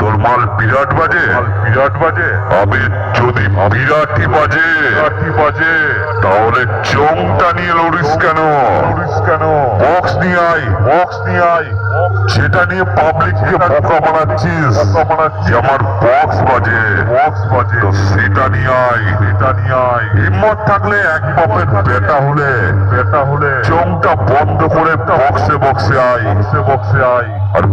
তোর মাল বিরাট বাজে। বিরাট বাজে আবে যদি বিরাটই বাজে বাজে তাহলে চোংটা নিয়ে লড়িস কেন? কেন বক্স নিয়ে আয়, বক্স নিয়ে আয়। সেটা নিয়ে পাবলিককে বোকা বানাচ্ছিস। আমার বক্স বাজে বক্স বাজে তো সেটা নিয়ে আয়। সেটা নিয়ে আয় হিম্মত থাকলে এক বাপের বেটা হলে বেটা হলে চোংটা বন্ধ করে বক্সে বক্সে আয় বক্সে বক্সে আয়। আর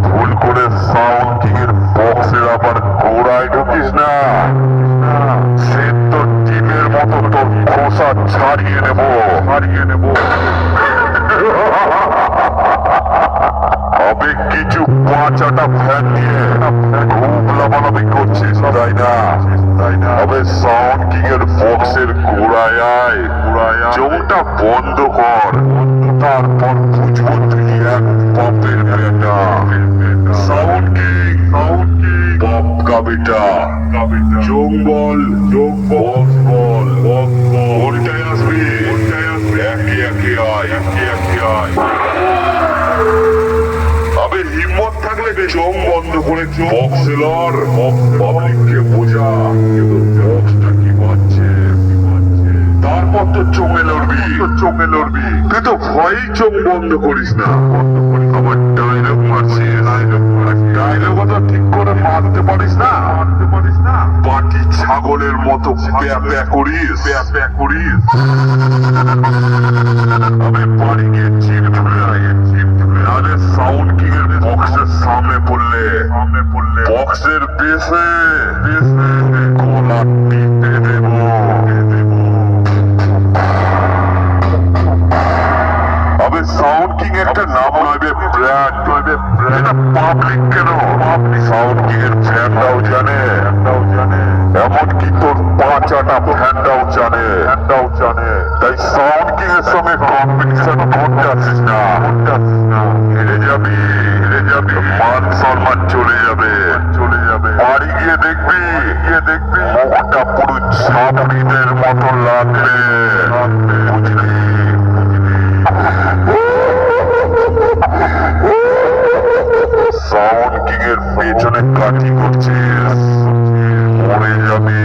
পাঁচাটা ফ্যান নিয়ে খুব লাভালাভি করছিস, তাই না? তাই না? হবে সাউন্ড কিং এর বক্সের গোড়ায় আয়, গোড়ায় চোখটা বন্ধ কর। তারপর বুঝব তুই এক বাপের বেটা। সাউন্ড কিং সাউন্ড কিং বাপ কা বেটা চোখ বল বল বল। চোখ বন্ধ করে বক্সে লড় পাবলিককে বোঝা। কিন্তু বক্সটা কি পাচ্ছে? তারপর তো চোখে লড়বি। চোখে লড়বি। তুই তো ভয়ই চোখ বন্ধ করিস না। আমার ডায়লগ মারছিস। ডায়লগ তো ঠিক করে মারতে পারিস না। মারতে পারিস না বাটি ছাগলের মতো প্যা প্যা করিস। প্যা করিস। আমি বাড়ি গিয়ে চিপ ধরে আগে চিপ ধরে আরে সাউন্ড কিং এর সামনে পড়লে বক্সের বেসে বেসে গলা দেব সাউন্ড কিং একটা নাম ফ্যানরাও জানে। ফ্যানরাও জানে। তোর পাঁচাটা ফ্যানরাও জানে। ফ্যানরাও জানে। তাই সাউন্ড কিং এর সঙ্গে কম্পিটিশন করতে আসিস না। করতে আসিস না। যাবি। মান সম্মান চলে যাবে। চলে যাবে। বাড়ি গিয়ে দেখবি। গিয়ে দেখবি। মুখটা পুরো ছাপড়িদের মতো লাগবে। বুঝলি সাউন্ড কিং এর পেছনে কাটি করছিস। মরে যাবি।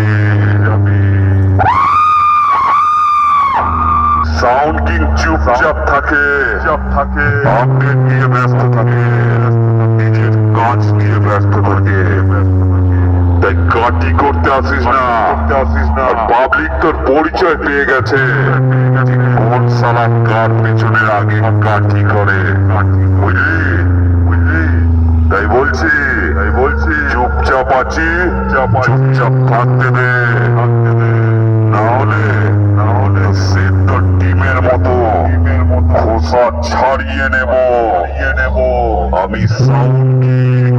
সাউন্ড কিং চুপচাপ থাকে। চুপচাপ থাকে আপডেট নিয়ে ব্যস্ত থাকে। নিজের নিয়ে ব্যস্ত থাকে। তাই কাটি করতে আসিস না। না পাবলিক তোর পরিচয় পেয়ে গেছে। কোন সালা কার পেছনে আগে কাটি করে? বুঝলি? তাই বলছি তাই বলছি, চুপচাপ আছি, চুপচাপ থাকতে দে। মতো ছাড়িয়ে নেব। আমি সাউন্ড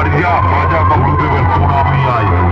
बढ़िया गया बाजा बबलू पूरा भी आई।